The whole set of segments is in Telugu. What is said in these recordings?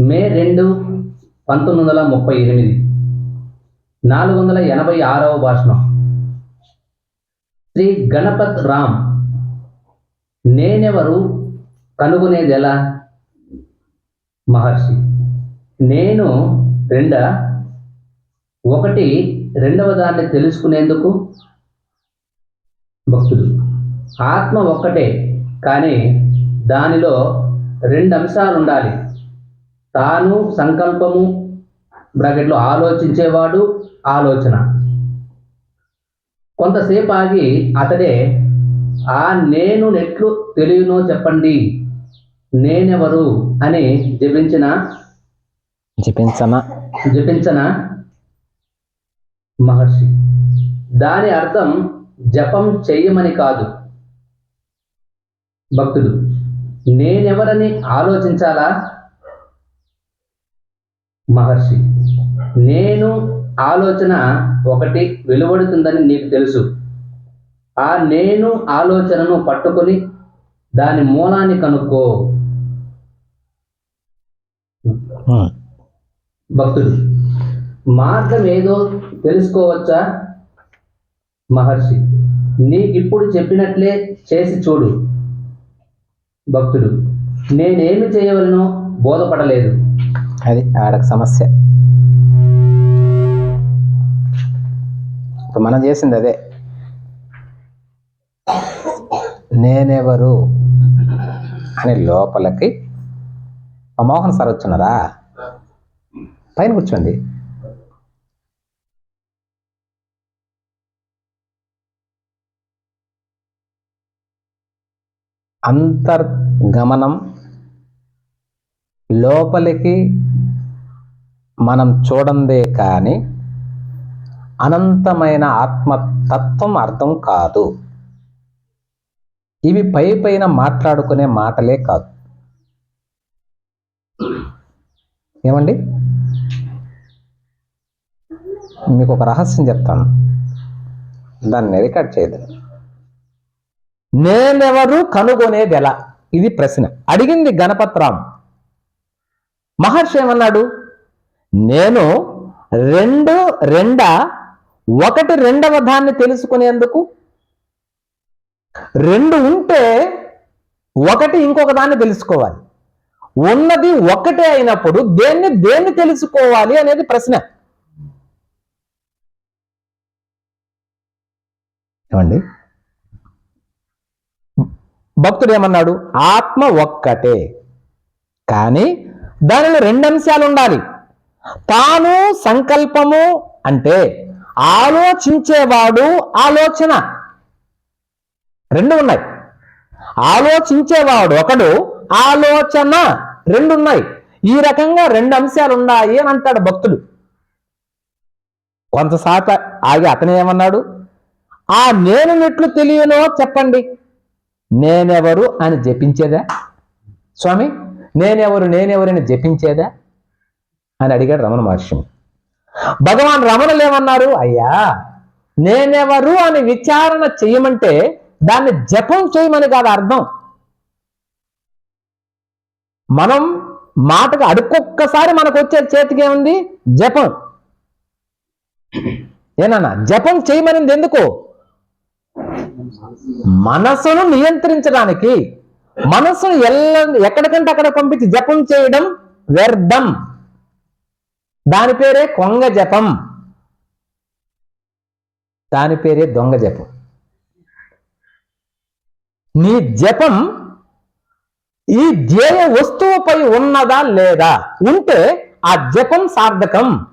మే రెండు పంతొమ్మిది వందల ముప్పై ఎనిమిది. నాలుగు వందల ఎనభై ఆరవ భాషణం. శ్రీ గణపత్ రామ్ నేనెవరు కనుగొనేది ఎలా మహర్షి. నేను రెండ. ఒకటి రెండవ దాన్ని తెలుసుకునేందుకు భక్తుడు. ఆత్మ ఒక్కటే కానీ దానిలో రెండు అంశాలు ఉండాలి తాను సంకల్పము బ్రాకెట్లో ఆలోచించేవాడు ఆలోచన. కొంతసేపు ఆగి అతడే ఆ నేను నెట్లు తెలియనో చెప్పండి నేనెవరు? అని జపించిన. జపించన? జపించన? మహర్షి. దాని అర్థం జపం చెయ్యమని కాదు. భక్తుడు నేనెవరని ఆలోచించాలా? మహర్షి. నేను ఆలోచన ఒకటి వెలువడుతుందని నీకు తెలుసు. ఆ నేను ఆలోచనను పట్టుకొని దాని మూలాన్ని కనుక్కో. భక్తుడు మార్గం ఏదో తెలుసుకోవచ్చా? మహర్షి నీకిప్పుడు చెప్పినట్లే చేసి చూడు. భక్తుడు నేనేమి చేయవలనో బోధపడలేదు. అది ఆడక సమస్య. ఇప్పుడు మనం చేసింది అదే. నేనెవరు అని లోపలికి మా మోహన్ సార్ వచ్చున్నారా? పైన కూర్చోండి. అంతర్గమనం లోపలికి మనం చూడందే కానీ అనంతమైన ఆత్మతత్వం అర్థం కాదు. ఇవి పై పైన మాట్లాడుకునే మాటలే కాదు. ఏమండి? మీకు ఒక రహస్యం చెప్తాను. దాన్ని రికార్డ్ చేయదు నేనెవరు కనుగొనేది ఎలా ఇది ప్రశ్న. అడిగింది గణపత్రాం మహర్షి ఏమన్నాడు? నేను రెండు రెండ ఒకటి రెండవ దాన్ని తెలుసుకునేందుకు. రెండు ఉంటే ఒకటి ఇంకొక దాన్ని తెలుసుకోవాలి. ఉన్నది ఒకటే అయినప్పుడు దేన్ని దేన్ని తెలుసుకోవాలి అనేది ప్రశ్న. ఏమండి? భక్తుడు ఏమన్నాడు? ఆత్మ ఒక్కటే. కానీ దానిలో రెండు అంశాలు ఉండాలి తాను సంకల్పము అంటే ఆలోచించేవాడు ఆలోచన. రెండు ఉన్నాయి ఆలోచించేవాడు ఒకడు ఆలోచన. రెండు ఉన్నాయి ఈ రకంగా రెండు అంశాలు ఉన్నాయి అని అంటాడు భక్తుడు. కొంతసాట ఆగి అతను ఏమన్నాడు? ఆ నేను నెట్లు తెలియనో చెప్పండి. నేనెవరు అని జపించేదా? స్వామి? నేనెవరు నేనెవరని జపించేదా? అని అడిగాడు రమణ మహర్షిని భగవాన్ రమణులు ఏమన్నారు? అయ్యా నేనెవరు అని విచారణ చెయ్యమంటే దాన్ని జపం చేయమని కాదు అర్థం. మనం మాటకు అడుక్కొక్కసారి మనకు వచ్చే చేతికి ఏముంది? జపం. ఏనన్నా జపం చేయమనింది ఎందుకు? మనసును నియంత్రించడానికి. మనసును ఎల్ల ఎక్కడికంటే అక్కడ పంపించి జపం చేయడం వ్యర్థం. దాని పేరే కొంగ జపం. దాని పేరే దొంగ జపం. నీ జపం ఈ ధ్యేయ వస్తువుపై ఉన్నదా లేదా? ఉంటే ఆ జపం సార్థకం.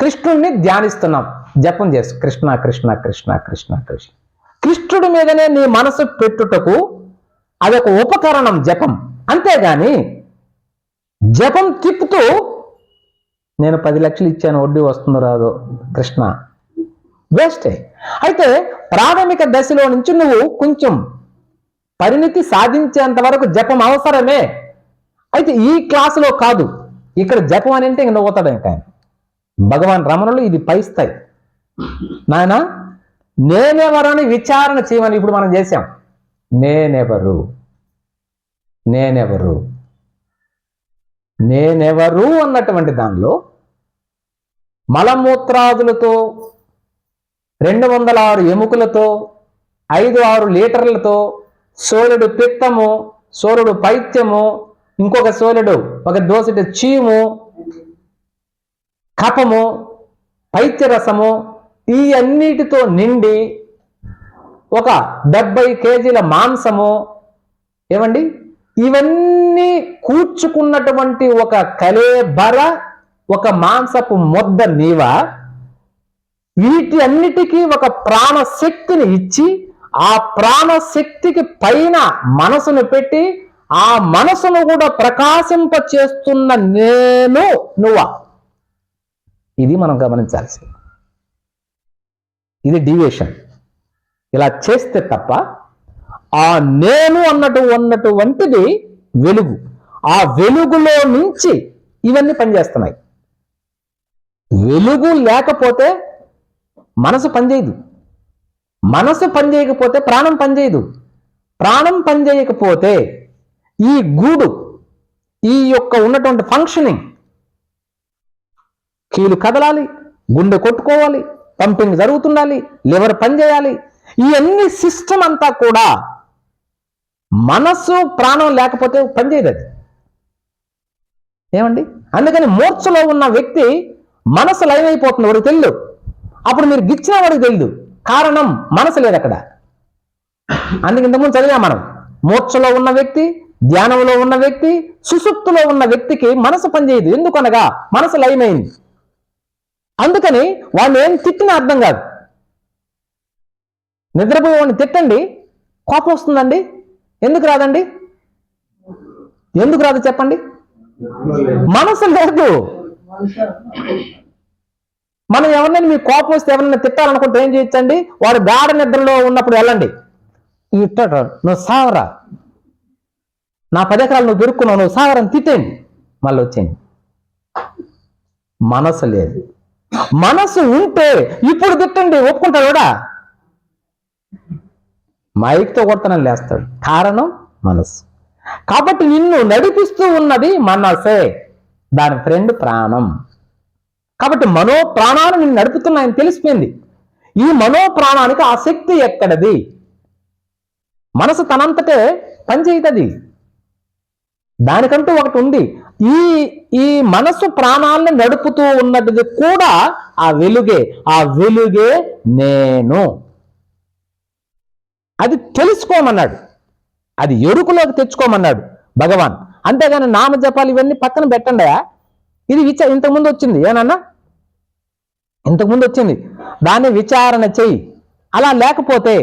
కృష్ణుణ్ణి ధ్యానిస్తున్నాం. జపం చేసు కృష్ణ కృష్ణ కృష్ణ కృష్ణ కృష్ణ. కృష్ణుడి మీదనే నీ మనసు పెట్టుటకు అదొక ఉపకరణం జపం. అంతేగాని జపం తిప్పుతూ నేను పది లక్షలు ఇచ్చాను వడ్డీ వస్తుందో రాదో కృష్ణ. వేస్టే అయితే ప్రాథమిక దశలో నుంచి నువ్వు కొంచెం పరిణితి సాధించేంత వరకు జపం అవసరమే. అయితే ఈ క్లాసులో కాదు. ఇక్కడ జపం అని అంటే ఇంక నవ్వుతాడు ఇంకా భగవాన్ రమణులు ఇది పై స్థాయి. నేనెవరని విచారణ చేయమని ఇప్పుడు మనం చేశాం. నేనెవరు? నేనెవరు? నేనెవరు అన్నటువంటి దానిలో మలమూత్రాదులతో రెండు వందల ఆరు ఎముకలతో ఐదు ఆరు లీటర్లతో సోలుడు పిత్తము సోలుడు పైత్యము ఇంకొక సోలుడు ఒక దోసటి చీము కపము పైత్యరసము ఈ అన్నిటితో నిండి ఒక డెబ్బై కేజీల మాంసము ఏమండి? ఇవన్నీ కూర్చుకున్నటువంటి ఒక కలేబర ఒక మాంసపు ముద్ద నీవ వీటి అన్నిటికీ ఒక ప్రాణశక్తిని ఇచ్చి ఆ ప్రాణశక్తికి పైన మనసును పెట్టి ఆ మనసును కూడా ప్రకాశింప చేస్తున్న నేను నువ్వా. ఇది మనం గమనించాల్సింది. ఇది డివియేషన్ ఇలా చేస్తే తప్ప ఆ నేను అన్నట్టు ఉన్నటువంటిది వెలుగు. ఆ వెలుగులో నుంచి ఇవన్నీ పనిచేస్తున్నాయి. వెలుగు లేకపోతే మనసు పనిచేయదు. మనసు పనిచేయకపోతే ప్రాణం పనిచేయదు. ప్రాణం పనిచేయకపోతే ఈ గూడు ఈ యొక్క ఉన్నటువంటి ఫంక్షనింగ్ కీలు కదలాలి గుండె కొట్టుకోవాలి పంపింగ్ జరుగుతుండాలి లివర్ పనిచేయాలి. ఇవన్నీ సిస్టమ్ అంతా కూడా మనస్సు ప్రాణం లేకపోతే పనిచేయదు అది. ఏమండి? అందుకని మూర్ఛలో ఉన్న వ్యక్తి మనసు లైవ్ అయిపోతుంది వాడికి తెలియదు అప్పుడు మీరు గిచ్చిన వాడికి తెలియదు కారణం మనసు లేదు అక్కడ. అందుకు ఇంతకుముందు చదివా మనం. మూర్ఛలో ఉన్న వ్యక్తి ధ్యానంలో ఉన్న వ్యక్తి సుసుప్తులో ఉన్న వ్యక్తికి మనసు పనిచేయదు. ఎందుకనగా? మనసు లైన్ అయింది అందుకని వాళ్ళు ఏం తిట్టినా అర్థం కాదు. నిద్రపోయేవాడిని తిట్టండి కోపం వస్తుందండి ఎందుకు రాదండి? ఎందుకు రాదు చెప్పండి? మనసు లేదు. మనం ఎవరినైనా మీ కోపం వస్తే ఎవరైనా తిట్టాలనుకుంటే ఏం చేయొచ్చండి? వాడు గాఢ నిద్రలో ఉన్నప్పుడు వెళ్ళండి. నువ్వు సావరా. నా పది ఎకరాలు నువ్వు దొరుకున్నావు నువ్వు సావరని తిట్టేయండి. మళ్ళీ వచ్చేయండి. మనసు లేదు. మనసు ఉంటే ఇప్పుడు తిట్టండి ఒప్పుకుంటాడు కూడా మైక్తో కొడతానని లేస్తాడు. కారణం మనసు. కాబట్టి నిన్ను నడిపిస్తూ ఉన్నది మనసే. దాని ఫ్రెండ్ ప్రాణం. కాబట్టి మనో ప్రాణాలు నిన్ను నడుపుతున్నాయని తెలిసిపోయింది. ఈ మనో ప్రాణానికి ఆ శక్తి ఎక్కడది? మనసు తనంతటే పనిచేయదది. దానికంటూ ఒకటి ఉంది. ఈ ఈ మనసు ప్రాణాలను నడుపుతూ ఉన్నది కూడా ఆ వెలుగే ఆ వెలుగే నేను. అది తెలుసుకోమన్నాడు. అది ఎరుకులోకి తెచ్చుకోమన్నాడు భగవాన్. అంతేగాని నామజపాలు ఇవన్నీ పక్కన పెట్టండి ఇది విచ ఇంతకుముందు వచ్చింది. ఏనన్నా ఇంతకుముందు వచ్చింది. దాన్ని విచారణ చెయ్యి. అలా లేకపోతే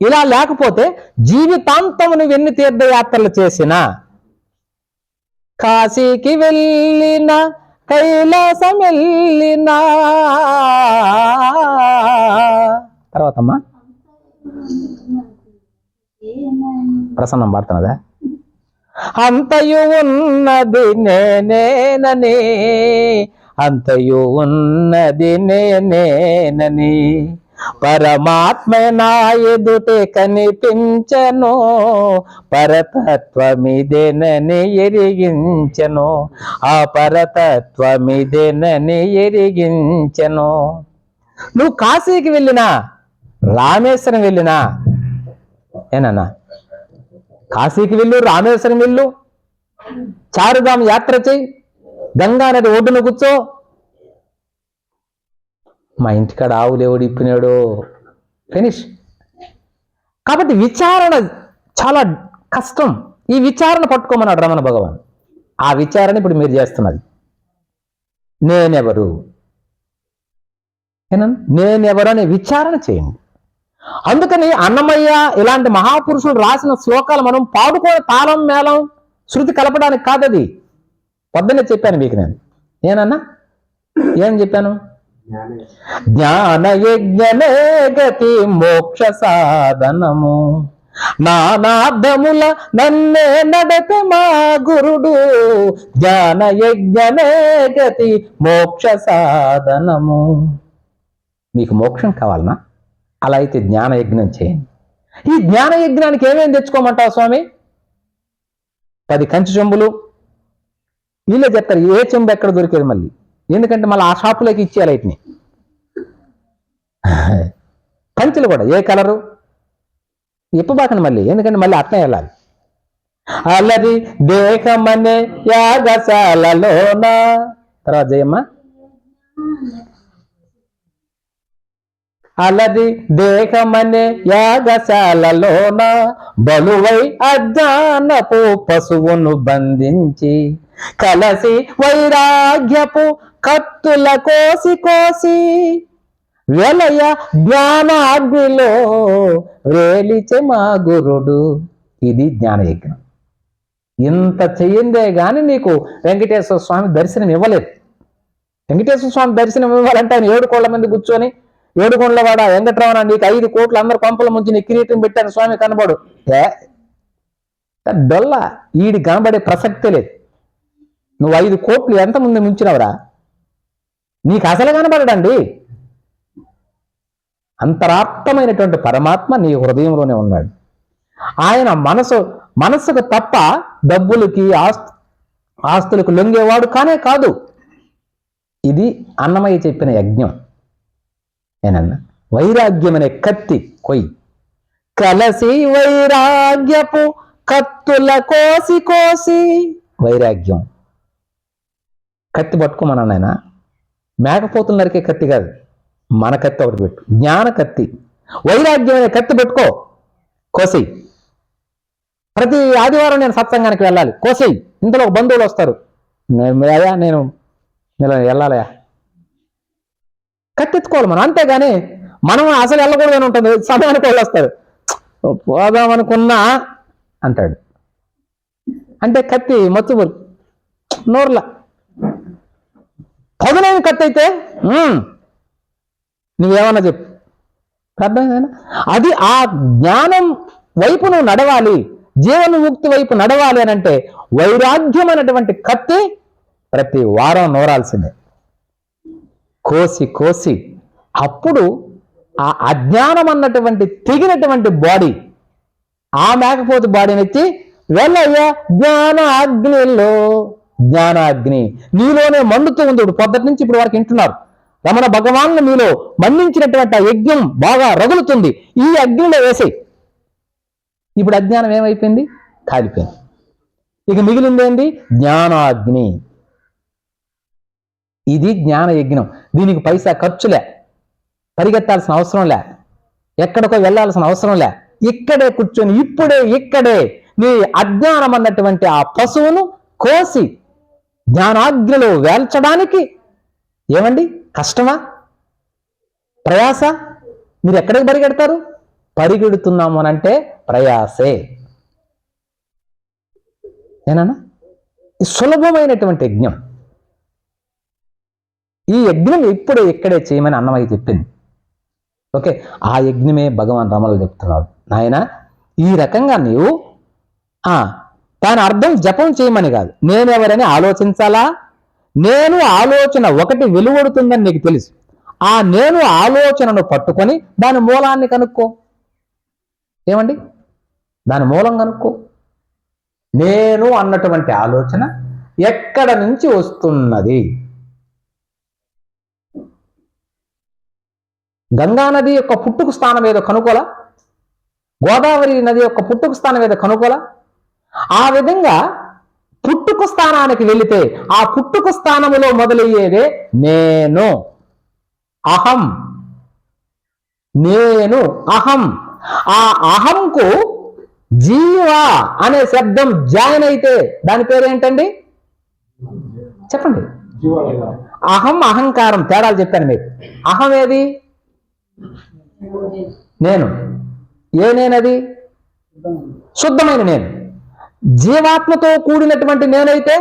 ఇలా లేకపోతే జీవితాంతము నువ్వు ఎన్ని తీర్థయాత్రలు చేసినా? కాశీకి వెళ్ళిన కైలాసం వెళ్ళినా తర్వాతమ్మా. ప్రసన్నం పడుతున్నదా? అంతయు ఉన్నది నేనేనని అంతయు ఉన్నది నేనేనని పరమాత్మ నా ఎదుటే కనిపించను పరతత్వమిదేనని ఎరిగించను. ఆ పరతత్వమిదేనని ఎరిగించను. నువ్వు కాశీకి వెళ్ళినా రామేశ్వరం వెళ్ళినా ఏనన్నా? కాశీకి వెళ్ళు రామేశ్వరం వెళ్ళు. చారుధాం యాత్ర చేయి. గంగా నది ఒడ్డున కూర్చో. మా ఇంటికాడ ఆవులు ఎవడు ఇప్పినాడు? ఫినిష్ కాబట్టి విచారణ చాలా కష్టం. ఈ విచారణ పట్టుకోమన్నాడు రమణ భగవాన్. ఆ విచారణ ఇప్పుడు మీరు చేస్తున్నది. నేనెవరు? నేనెవరు అనే విచారణ చేయండి. అందుకని అన్నమయ్య ఇలాంటి మహాపురుషులు రాసిన శ్లోకాలు మనం పాడుకోని తాళం మేళం శృతి కలపడానికి కాదది. పొద్దున్నే చెప్పాను మీకు నేను. నేనన్నా ఏం చెప్పాను? జ్ఞాన యజ్ఞమే గతి మోక్ష సాధనము. నానార్థముల నన్నే నడప మా గురుడు. జ్ఞాన యజ్ఞమే గతి మోక్ష సాధనము. మీకు మోక్షం కావాలనా? అలా అయితే జ్ఞాన యజ్ఞం చేయండి. ఈ జ్ఞాన యజ్ఞానికి ఏమేమి తెచ్చుకోమంటావు స్వామి? పది కంచి చెంబులు. వీళ్ళే చెప్తారు ఏ చెంబు ఎక్కడ దొరికేది మళ్ళీ? ఎందుకంటే మళ్ళీ ఆ షాపులోకి ఇచ్చేయాలి వీటిని. కంచెలు కూడా ఏ కలరు? ఇప్పబాకండి మళ్ళీ? ఎందుకంటే మళ్ళీ అట్నే వెళ్ళాలి. అల్లది దేహమనే యాగశాలలోన. తర్వాత జయమ్మ. అలది దేహమనే యాగశాలలోన బలువై అజ్ఞానపు పశువును బంధించి కలసి వైరాగ్యపు కత్తుల కోసి కోసి వెలయ జ్ఞానాగ్నిలో వేలిచె మా గురుడు. ఇది జ్ఞానయజ్ఞం. ఇంత చెయ్యిందే గాని నీకు వెంకటేశ్వర స్వామి దర్శనం ఇవ్వలేదు. వెంకటేశ్వర స్వామి దర్శనం ఇవ్వాలంటే ఆయన ఏడు కోళ్ళ మంది కూర్చొని ఏడు కోళ్ళ వాడ వెంకటరమణ నీకు ఐదు కోట్లు అందరు కొంపల ముంచి నీ కిరీటం పెట్టాను స్వామి కనబడు. ఏ? డొల్ల ఈడి కనబడే ప్రసక్తే లేదు. నువ్వు ఐదు కోట్లు ఎంత ముందు ముంచినవరా? నీకు అసలు కనబడడండి. అంతరాత్మమైనటువంటి పరమాత్మ నీ హృదయంలోనే ఉన్నాడు. ఆయన మనసు మనసుకు తప్ప డబ్బులకి ఆస్తు ఆస్తులకు లొంగేవాడు కానే కాదు. ఇది అన్నమయ్య చెప్పిన యజ్ఞం. ఏనన్నా వైరాగ్యం అనే కత్తి కొయ్యి. కలసి వైరాగ్యపు కత్తుల కోసి కోసి వైరాగ్యం. కత్తి పట్టుకోమన్నా నాయన మేకపోతులు నరికే కత్తి కాదు. మన కత్తి ఒకటి పెట్టు. జ్ఞాన కత్తి. వైరాగ్యమైన కత్తి పెట్టుకో. కోసేయి. ప్రతి ఆదివారం నేను సత్సంగానికి వెళ్ళాలి. కోసేయి. ఇంతలో ఒక బంధువులు వస్తారు. నేను అయ్యా నేను వెళ్ళాలయా కత్తెత్తుకోవాలి మనం. అంతేగాని మనం అసలు వెళ్ళకూడదని ఉంటుంది. సమయానికి వాళ్ళు వస్తారు పోదాం అనుకున్నా అంటాడు. అంటే కత్తి మత్తు నోర్లా. పదునైన కత్తి అయితే? "ఉమ్, నువ్వేమన్నా చెప్పు. అర్థమైందా? అది ఆ జ్ఞానం వైపు నువ్వు నడవాలి జీవన ముక్తి వైపు నడవాలి అని అంటే వైరాగ్యం అనేటువంటి కత్తి ప్రతి వారం నూరాల్సిందే. కోసి కోసి. అప్పుడు ఆ అజ్ఞానం అన్నటువంటి తెగినటువంటి బాడీ ఆ మేకపోతు బాడీని ఎత్తి వెళ్ళయ్యా జ్ఞాన అగ్నిలో జ్ఞానాగ్ని. నీలోనే మండుతూ ఉంది ఇప్పుడు పొద్దటి నుంచి ఇప్పుడు వరకు వింటున్నారు. రమణ భగవాన్లు మీలో మండించినటువంటి ఆ యజ్ఞం బాగా రగులుతుంది. ఈ అగ్నిలో వేసేయి ఇప్పుడు అజ్ఞానం ఏమైపోయింది? కాలిపోయింది. ఇక మిగిలిందేంటి జ్ఞానాగ్ని. ఇది జ్ఞాన యజ్ఞం. దీనికి పైసా ఖర్చులే. పరిగెత్తాల్సిన అవసరం లే. ఎక్కడికో వెళ్ళాల్సిన అవసరం లే. ఇక్కడే కూర్చొని ఇప్పుడే ఇక్కడే నీ అజ్ఞానం అన్నటువంటి ఆ పశువును కోసి జ్ఞానాగ్నిలో వేల్చడానికి ఏమండి? కష్టమా? ప్రయాస? మీరు ఎక్కడికి పరిగెడతారు? పరిగెడుతున్నాము అని అంటే ప్రయాసే. ఏనా ఈ సులభమైనటువంటి యజ్ఞం. ఈ యజ్ఞం ఎప్పుడు ఇక్కడే చేయమని అన్నమయ్య చెప్పింది. ఓకే ఆ యజ్ఞమే భగవాన్ రమలు చెప్తున్నాడు నాయన ఈ రకంగా నీవు ఆ దాని అర్థం జపం చేయమని కాదు. నేనెవరని ఆలోచించాలా? నేను ఆలోచన ఒకటి వెలువడుతుందని నీకు తెలుసు. ఆ నేను ఆలోచనను పట్టుకొని దాని మూలాన్ని కనుక్కో. ఏమండి? దాని మూలం కనుక్కో. నేను అన్నటువంటి ఆలోచన ఎక్కడ నుంచి వస్తున్నది? గంగా నది యొక్క పుట్టుకు స్థానం ఏదో కనుకోలా గోదావరి నది యొక్క పుట్టుకు స్థానం ఏదో కనుకోలా ఆ విధంగా పుట్టుకు స్థానానికి వెళితే ఆ పుట్టుకు స్థానములో మొదలయ్యేదే నేను. అహం. నేను అహం. ఆ అహంకు జీవ అనే శబ్దం జాయిన్ అయితే దాని పేరేంటండి? చెప్పండి. అహం అహంకారం తేడాలు చెప్పాను మీకు. అహం ఏది? నేను. ఏ నేనది? శుద్ధమైన నేను. జీవాత్మతో కూడినటువంటి నేనైతే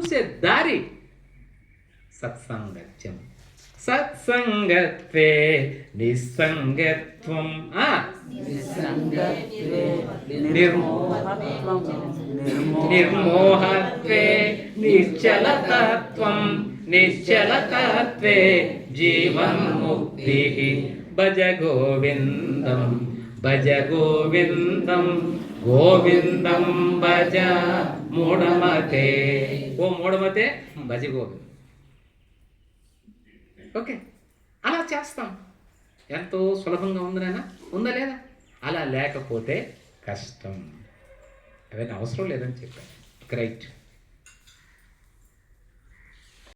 చూసే దారి. సత్సంగత్యం. సత్సంగత్వే నిస్సంగత్వం. నిర్మోహత్వే నిశ్చలతత్వం. నిశ్చలతత్వే జీవన్ముక్తి. భజ గోవిందం భజ గోవిందం గోవిందం భజ మూఢమతే. ఓ మూఢమతే భజ గోవిందం. ఓకే. అలా చేస్తాం. ఎంతో సులభంగా ఉంది ఉందా లేదా? అలా లేకపోతే కష్టం. అవన్నీ అవసరం లేదని చెప్పాను. గ్రైట్